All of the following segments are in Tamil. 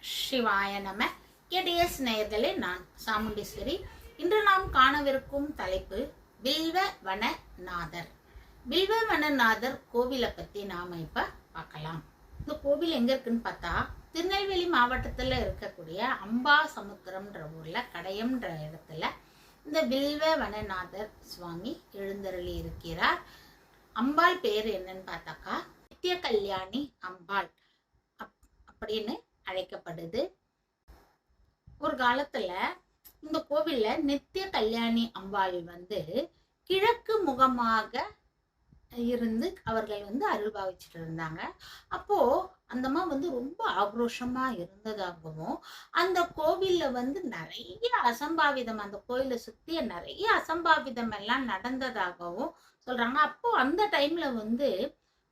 சிவாய நம. எடிஎஸ் நேயர்களே நான் சாமுண்டீஸ்வரி. இன்று நாம் காணவிருக்கும் தலைப்பு வில்வ வனநாதர் வில்வ வனநாதர் கோவிலை பத்தி நாம இப்ப பார்க்கலாம். இந்த கோவில் எங்க இருக்குன்னு பார்த்தா திருநெல்வேலி மாவட்டத்துல இருக்கக்கூடிய அம்பா சமுத்திரம்ன்ற ஊர்ல கடையம்ன்ற இடத்துல இந்த வில்வ வனநாதர் சுவாமி எழுந்தருளி இருக்கிறார். அம்பாள் பேர் என்னன்னு பார்த்தாக்கா நித்திய கல்யாணி அம்பாள். அப்- அப்படின்னு அழைக்கப்படுது. ஒரு காலத்துல இந்த கோவில்ல நித்திய கல்யாணி அம்பாள் வந்து கிழக்கு முகமாக இருந்து அவர்கள் வந்து அருள் பாவிச்சுட்டு இருந்தாங்க. அப்போ அந்தம்மா வந்து ரொம்ப ஆக்ரோஷமா இருந்ததாகவும் அந்த கோவில்ல வந்து நிறைய அசம்பாவிதம் அந்த கோயிலை சுத்திய நிறைய அசம்பாவிதம் எல்லாம் நடந்ததாகவும் சொல்றாங்க. அப்போ அந்த டைம்ல வந்து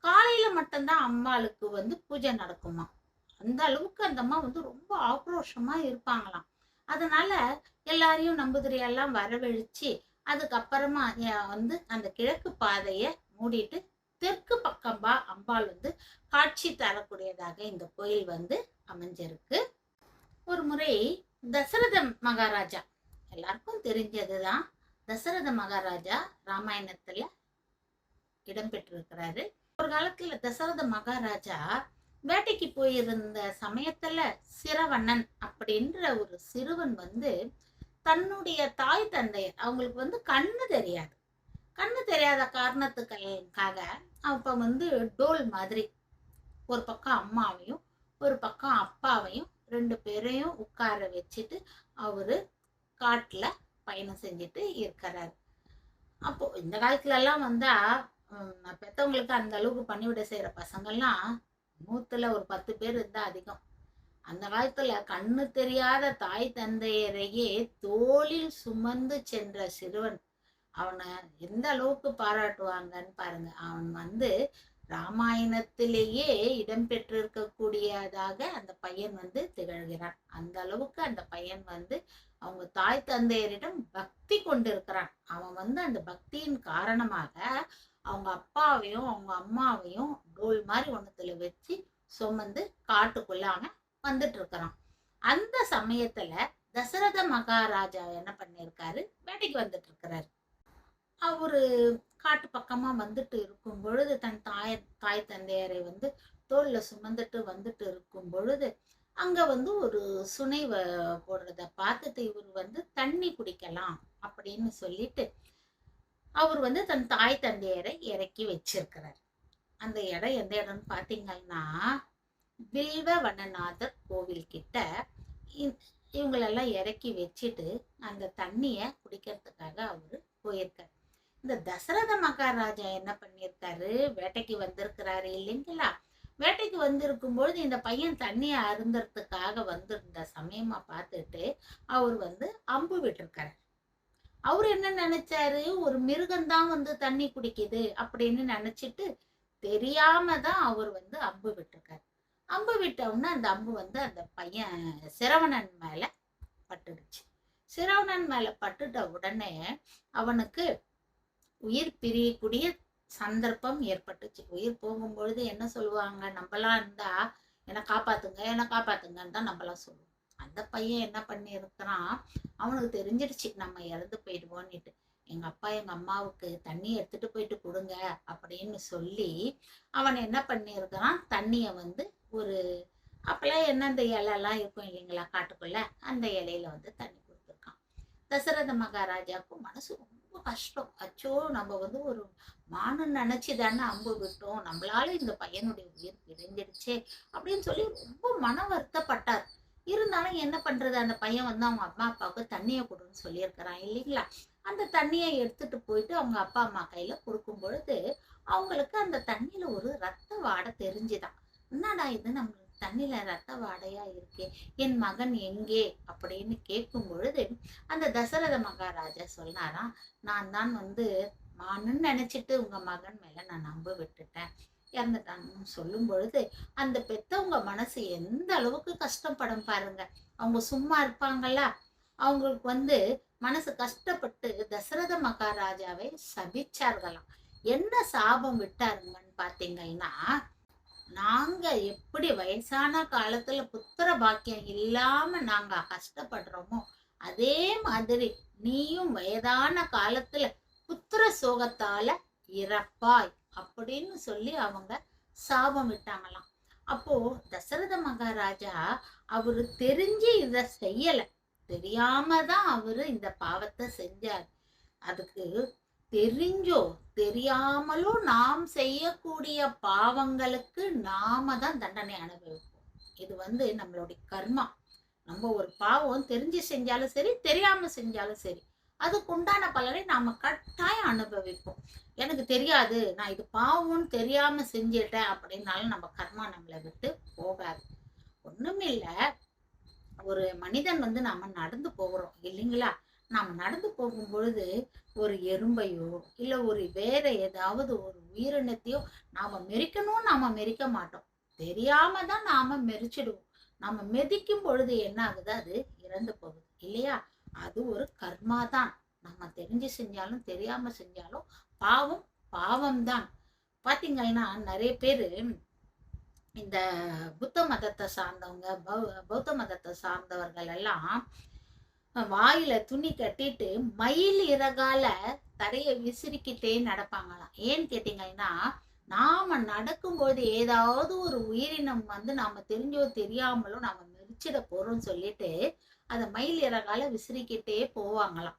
காலையில மட்டும்தான் அம்பாளுக்கு வந்து பூஜை நடக்குமா அந்த அளவுக்கு அந்த அம்மா வந்து ரொம்ப ஆக்ரோஷமா இருப்பாங்களாம். அதனால எல்லாரையும் நம்புதிரியெல்லாம் வரவழிச்சு அதுக்கப்புறமா வந்து அந்த கிழக்கு பாதையை மூடிட்டு தெற்கு பக்கம்பா அம்பாள் வந்து காட்சி தரக்கூடியதாக இந்த கோயில் வந்து அமைஞ்சிருக்கு. ஒரு முறை தசரத மகாராஜா எல்லாருக்கும் தெரிஞ்சதுதான். தசரத மகாராஜா ராமாயணத்துல இடம்பெற்றிருக்கிறாரு ஒரு காலத்துல தசரத மகாராஜா வேட்டைக்கு போயிருந்த சமயத்துல சிறவண்ணன் அப்படின்ற ஒரு சிறுவன் வந்து தன்னுடைய தாய் தந்தையர் அவங்களுக்கு வந்து கண்ணு தெரியாது. கண்ணு தெரியாத காரணத்துக்காக அப்ப வந்து டோல் மாதிரி ஒரு பக்கம் அம்மாவையும் ஒரு பக்கம் அப்பாவையும் ரெண்டு பேரையும் உட்கார வச்சுட்டு அவரு காட்டுல பயணம் செஞ்சுட்டு இருக்கிறாரு. அப்போ இந்த காலத்துல எல்லாம் வந்தா பெத்தவங்களுக்கு அந்த அளவுக்கு பணிவிடை செய்யற பசங்கள்லாம் நூத்துல ஒரு பத்து பேர் இருந்தா அதிகம். அந்த காலத்துல கண்ணு தெரியாத தாய் தந்தையரையே தோளில் சுமந்து சென்ற சிறுவன் அவனை எந்த அளவுக்கு பாராட்டுவாங்கன்னு பாருங்க. அவன் வந்து ராமாயணத்திலேயே இடம்பெற்றிருக்கக்கூடியதாக அந்த பையன் வந்து திகழ்கிறான். அந்த அளவுக்கு அந்த பையன் வந்து அவங்க தாய் தந்தையரிடம் பக்தி கொண்டிருக்கிறான். அவன் வந்து அந்த பக்தியின் காரணமாக அவங்க அப்பாவையும் அவங்க அம்மாவையும் கோல் மாதிரி ஒண்ணுத்துல வச்சு சுமந்து காட்டுக்குள்ள அவன் வந்துட்டு இருக்கிறான் அந்த சமயத்துல தசரத மகாராஜா என்ன பண்ணியிருக்காரு? வேட்டைக்கு வந்துட்டு இருக்கிறாரு அவரு காட்டு பக்கமா வந்துட்டு இருக்கும் பொழுது தன் தாய் தாய் தந்தையரை வந்து தோல்ல சுமந்துட்டு வந்துட்டு இருக்கும் பொழுது அங்க வந்து ஒரு சுனை வ- போடுறத பார்த்துட்டு இவர் வந்து தண்ணி குடிக்கலாம் அப்படின்னு சொல்லிட்டு அவர் வந்து தன் தாய் தந்தையரை இறக்கி வச்சிருக்கிறார். அந்த இடம் எந்த இடம்னு பார்த்தீங்கன்னா வில்வ வனநாதர் கோவில் கிட்ட இ- இவங்களெல்லாம் இறக்கி வச்சுட்டு அந்த தண்ணியை குடிக்கிறதுக்காக அவர் போயிருக்காரு. இந்த தசரத மகாராஜா என்ன பண்ணியிருக்காரு? வேட்டைக்கு வந்திருக்கிறாரு இல்லைங்களா? வேட்டைக்கு வந்திருக்கும் பொழுது இந்த பையன் தண்ணியை அருந்துறதுக்காக வந்திருந்த சமயமா பார்த்துட்டு அவர் வந்து அம்பு விட்டிருக்காரு. அவர் என்ன நினைச்சாரு? ஒரு மிருகம்தான் வந்து தண்ணி குடிக்குது அப்படின்னு நினைச்சிட்டு தெரியாம தான் அவர் வந்து அம்பு விட்டுருக்காரு. அம்பு விட்ட உடனே அந்த அம்பு வந்து அந்த பையன் சிரவணன் மேல பட்டுடுச்சு. சிரவணன் மேல பட்டுட்ட உடனே அவனுக்கு உயிர் பிரியக்கூடிய சந்தர்ப்பம் ஏற்பட்டுச்சு. உயிர் போகும்பொழுது என்ன சொல்லுவாங்க? நம்மளாம் இருந்தா என்னை காப்பாத்துங்க என்னை காப்பாத்துங்கன்னு தான் நம்மளாம் சொல்லுவோம். அந்த பையன் என்ன பண்ணி இருக்கிறான் அவனுக்கு தெரிஞ்சிருச்சு நம்ம இறந்து போயிடுவோன்னுட்டு எங்க அப்பா எங்க அம்மாவுக்கு தண்ணி எடுத்துட்டு போயிட்டு கொடுங்க அப்படின்னு சொல்லி அவன் என்ன பண்ணியிருக்கிறான் தண்ணிய வந்து ஒரு அப்பெல்லாம் என்ன அந்த இலையெல்லாம் இருக்கும் இல்லைங்களா காட்டுக்குள்ள? அந்த இலையில வந்து தண்ணி கொடுத்துருக்கான். தசரத மகாராஜாவுக்கும் மனசு ரொம்ப கஷ்டம். அச்சோ நம்ம வந்து ஒரு மானு நினைச்சு தானே அம்பு விட்டோம். நம்மளால இந்த பையனுடைய உயிர் பிரிஞ்சிடுச்சே அப்படின்னு சொல்லி ரொம்ப மன வருத்தப்பட்டார். இருந்தாலும் என்ன பண்றது? அந்த பையன் வந்து அவங்க அம்மா அப்பாவுக்கு தண்ணியை கொடுன்னு சொல்லியிருக்கிறான் இல்லைங்களா? அந்த தண்ணியை எடுத்துட்டு போயிட்டு அவங்க அப்பா அம்மா கையில கொடுக்கும் பொழுது அவங்களுக்கு அந்த தண்ணியில ஒரு ரத்த வாடை தெரிஞ்சுதான். என்னடா இது? நம்ம தண்ணியில ரத்த வாடையா இருக்கே? என் மகன் எங்கே? அப்படின்னு கேட்கும் பொழுது அந்த தசரத மகாராஜா சொன்னாராம் நான் தான் வந்து மானுன்னு நினைச்சிட்டு உங்க மகன் மேல நான் நம்ப விட்டுட்டேன். இறந்துட்டான்னு சொல்லும் பொழுது அந்த பெத்தவங்க மனசு எந்த அளவுக்கு கஷ்டப்படும் பாருங்க. அவங்க சும்மா இருப்பாங்களா அவங்களுக்கு வந்து மனசு கஷ்டப்பட்டு தசரத மகாராஜாவை சபிச்சார்களாம். என்ன சாபம் விட்டாருங்கன்னு பாத்தீங்கன்னா நாங்க எப்படி வயசான காலத்துல புத்திர பாக்கியம் இல்லாம நாங்க கஷ்டப்படுறோமோ அதே மாதிரி நீயும் வயதான காலத்துல புத்திர சோகத்தால இறப்பாய் அப்படின்னு சொல்லி அவங்க சாபம் விட்டாங்களாம். அப்போ தசரத மகாராஜா அவரு தெரிஞ்சு இத செய்யல. தெரியாம தான் அவரு இந்த பாவத்தை செஞ்சார். அதுக்கு தெரிஞ்சோ தெரியாமலும் நாம் செய்யக்கூடிய பாவங்களுக்கு நாம தான் தண்டனை அனுபவிப்போம். இது வந்து நம்மளுடைய கர்மா. நம்ம ஒரு பாவம் தெரிஞ்சு செஞ்சாலும் சரி தெரியாம செஞ்சாலும் சரி அதுக்கு உண்டான பலனை நாம கட்டாயம் அனுபவிப்போம். எனக்கு தெரியாது நான் இது பாவம்னு தெரியாம செஞ்சிட்டேன் அப்படின்னாலும் நம்ம கர்மா நம்மளை விட்டு போகாது. ஒண்ணுமில்லை ஒரு மனிதன் வந்து நாம நடந்து போகிறோம் இல்லைங்களா? நாம் நடந்து போகும் பொழுது ஒரு எறும்பையோ இல்லை ஒரு வேற ஏதாவது ஒரு உயிரினத்தையோ நாம் மெரிக்கணும் நாம் மெரிக்க மாட்டோம். தெரியாம தான் நாம மெரிச்சிடுவோம். நம்ம மெதிக்கும் பொழுது என்ன ஆகுது? அது இறந்து போகுது இல்லையா? அது ஒரு கர்மா தான். நம்ம தெரிஞ்சு செஞ்சாலும் தெரியாம செஞ்சாலும் பாவம் பாவம் தான் பாத்தீங்கன்னா நிறைய பேரு இந்த புத்த மதத்தை சார்ந்தவங்க பௌ- பௌத்த மதத்தை சார்ந்தவர்கள் எல்லாம் வாயில துணி கட்டிட்டு மயில் இறகால தரையை விசிறிக்கிட்டே நடப்பாங்களாம். ஏன்னு கேட்டீங்கன்னா நாம நடக்கும்போது ஏதாவது ஒரு உயிரினம் வந்து நாம தெரிஞ்சோ தெரியாமலோ நாம மிதிச்சிட போறோம்னு சொல்லிட்டு அந்த மயில் இறகால விசிறிக்கிட்டே போவாங்களாம்.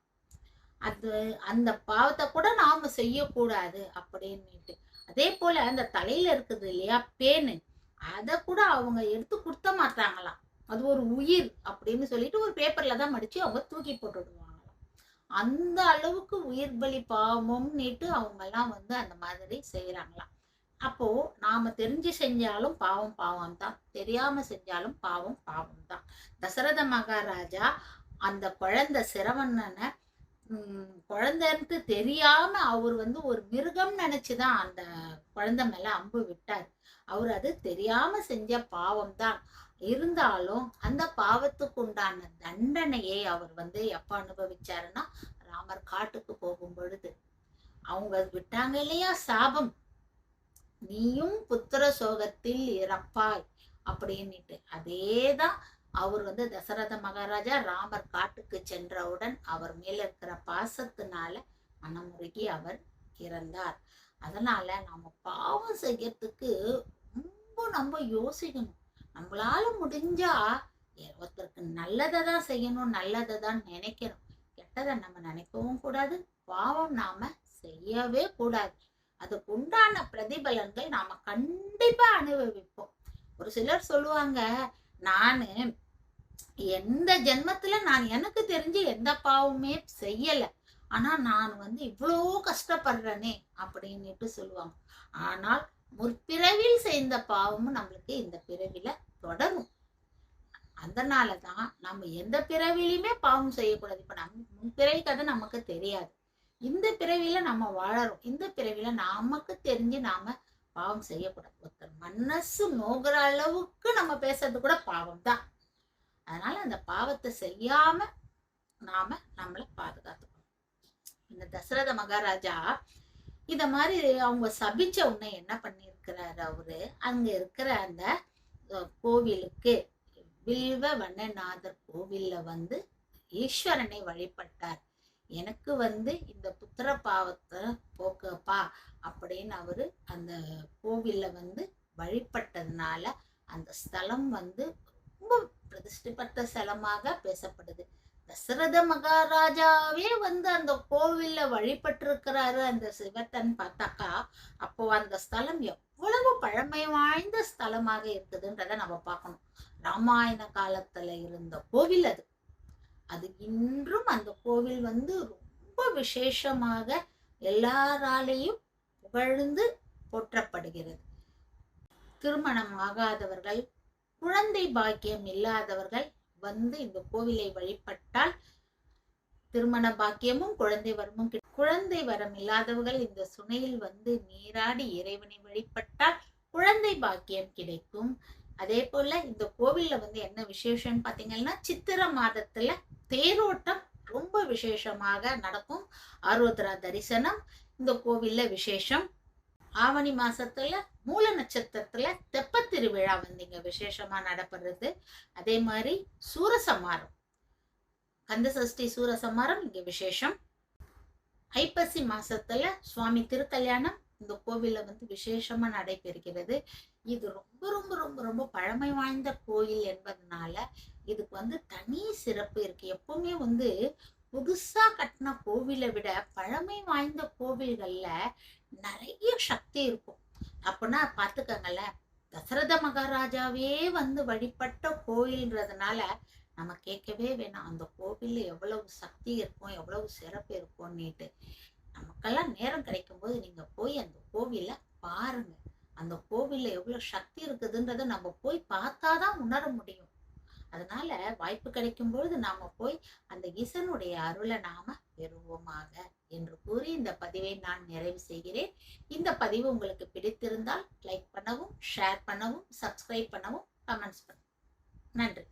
அது அந்த பாவத்தை கூட நாம செய்யக்கூடாது அப்படின்னுட்டு. அதே போல அந்த தலையில இருக்குது இல்லையா பேனு. அதை கூட அவங்க எடுத்து கொடுத்த மாட்டாங்களாம். அது ஒரு உயிர் அப்படின்னு சொல்லிட்டு ஒரு பேப்பர்ல தான் மடிச்சு அவங்க தூக்கி போட்டுடுவாங்களாம் அந்த அளவுக்கு உயிர் பலி பாவம்னுட்டு அவங்க எல்லாம் வந்து அந்த மாதிரி செய்யறாங்களாம் அப்போ நாம தெரிஞ்சு செஞ்சாலும் பாவம் பாவம் தான் தெரியாம செஞ்சாலும் பாவம் பாவம் தான் தசரத மகாராஜா அந்த குழந்தை சிரவணனை குழந்தைன்ட்டு தெரியாம அவர் வந்து ஒரு மிருகம் நினைச்சுதான் அந்த குழந்தை மேல அம்பு விட்டார். அவர் அது தெரியாம செஞ்ச பாவம் தான் இருந்தாலும் அந்த பாவத்துக்கு உண்டான தண்டனையை அவர் வந்து எப்ப அனுபவிச்சாருன்னா ராமர் காட்டுக்கு போகும் பொழுது. அவங்க விட்டாங்க இல்லையா சாபம்? நீயும் புத்திர சோகத்தில் இறப்பாய் அப்படின்னுட்டு. அதேதான் அவர் வந்து தசரத மகாராஜா ராமர் காட்டுக்கு சென்றவுடன் அவர் மேல இருக்கிற பாசத்தினால மனமுருகி அவர் இறந்தார். அதனால நாம பாவம் செய்யறதுக்கு நம்ம யோசிக்கணும். நம்மளால முடிஞ்சா ஒருத்தருக்கு நல்லதை தான் செய்யணும் நல்லதை தான் நினைக்கணும். கெட்டதை நம்ம நினைக்கவும் கூடாது பாவம் நாம செய்யவே கூடாது. அதுக்கு உண்டான பிரதிபலன்கள் நாம கண்டிப்பா அனுபவிப்போம். ஒரு சிலர் சொல்லுவாங்க நானு எந்த ஜென்மத்துல நான் எனக்கு தெரிஞ்சு எந்த பாவமே செய்யல. ஆனா நான் வந்து இவ்வளோ கஷ்டப்படுறேனே அப்படின்னுட்டு சொல்லுவாங்க. ஆனால் முற்பிறவில் செய்த பாவமும் நம்மளுக்கு இந்த பிறவில தொடரும். அதனாலதான் நம்ம எந்த பிறவிலையுமே பாவம் செய்யக்கூடாது. இப்ப நம்ம முன்பிறவி கதை நமக்கு தெரியாது. இந்த பிறவில நம்ம வாழறோம். இந்த பிறவில நமக்கு தெரிஞ்சு நாம பாவம் செய்யக்கூடாது. ஒருத்தர் மனசு நோகிற அளவுக்கு நம்ம பேசுறது கூட பாவம் தான் அதனால அந்த பாவத்தை செய்யாம நாம நம்மளை பாதுகாத்துக்கணும். இந்த தசரத மகாராஜா இத மாதிரி அவங்க சபிச்ச உடனே என்ன பண்ணியிருக்கிறாரு அவரு? அங்க இருக்கிற அந்த கோவிலுக்கு வில்வ வண்ணநாதர் கோவில்ல வந்து ஈஸ்வரனை வழிபட்டார். எனக்கு வந்து இந்த புத்திர பாவத்தை போக்கப்பா அப்படின்னு அவரு அந்த கோவில்ல வந்து வழிபட்டதுனால அந்த ஸ்தலம் வந்து ரொம்ப பிரதிஷ்டைப்பட்ட ஸ்தலமாக பேசப்படுது. தசரத மகாராஜாவே வந்து அந்த கோவில்ல வழிபட்டிருக்கிறாரு அந்த சிவத்தன் பார்த்தாக்கா அப்போ அந்த ஸ்தலம் எவ்வளவு பழமை வாய்ந்த ஸ்தலமாக இருக்குதுன்றத நம்ம பார்க்கணும். ராமாயண காலத்துல இருந்த கோவில் அது. அது இன்றும் அந்த கோவில் வந்து ரொம்ப விசேஷமாக எல்லாராலேயும் புகழ்ந்து போற்றப்படுகிறது. திருமணம் ஆகாதவர்கள் குழந்தை பாக்கியம் இல்லாதவர்கள் வந்து இந்த கோவிலை வழிபட்டால் திருமண பாக்கியமும் குழந்தை வரமும் குழந்தை வரம் இல்லாதவர்கள் இந்த சுனையில் வந்து நீராடி இறைவனை வழிபட்டால் குழந்தை பாக்கியம் கிடைக்கும். அதே போல இந்த கோவில்ல வந்து என்ன விசேஷம்னு பாத்தீங்கன்னா சித்திர மாதத்துல தேரோட்டம் ரொம்ப விசேஷமாக நடக்கும். ஆர்வத்ரா தரிசனம் இந்த கோவில்ல விசேஷம். ஆவணி மாசத்துல மூல நட்சத்திரத்துல தெப்பத்திருவிழா வந்து இங்க விசேஷமா நடப்படுறது. அதே மாதிரி சூரசம்மாரம் கந்தசஷ்டி சூரசம்மாரம் இங்க விசேஷம். ஐப்பசி மாசத்துல சுவாமி திருக்கல்யாணம் இந்த கோவில்ல வந்து விசேஷமா நடைபெறுகிறது. இது ரொம்ப ரொம்ப ரொம்ப ரொம்ப பழமை வாய்ந்த கோயில் என்பதனால இதுக்கு வந்து தனி சிறப்பு இருக்கு. எப்பவுமே வந்து புதுசா கட்டின கோவிலை விட பழமை வாய்ந்த கோவில்கள்ல நிறைய சக்தி இருக்கும். அப்படின்னா பார்த்துக்கங்களேன் தசரத மகாராஜாவே வந்து வழிபட்ட கோயில்ன்றதுனால நம்ம கேட்கவே வேணாம். அந்த கோவில்ல எவ்வளவு சக்தி இருக்கும் எவ்வளவு சிறப்பு இருக்கும்னுட்டு. நமக்கெல்லாம் நேரம் கிடைக்கும் போது நீங்க போய் அந்த கோவிலை பாருங்க. அந்த கோவில்ல எவ்வளவு சக்தி இருக்குதுன்றத நம்ம போய் பார்த்தாதான் உணர முடியும். அதனால வாய்ப்பு கிடைக்கும் பொழுது நாம போய் அந்த இசனுடைய அருளை நாம பெறுவோமாக. என்று கூறி இந்த பதிவை நான் நிறைவு செய்கிறேன். இந்த பதிவு உங்களுக்கு பிடித்திருந்தால் லைக் பண்ணவும் ஷேர் பண்ணவும் சப்ஸ்கிரைப் பண்ணவும் கமெண்ட்ஸ் பண்ணவும் நன்றி.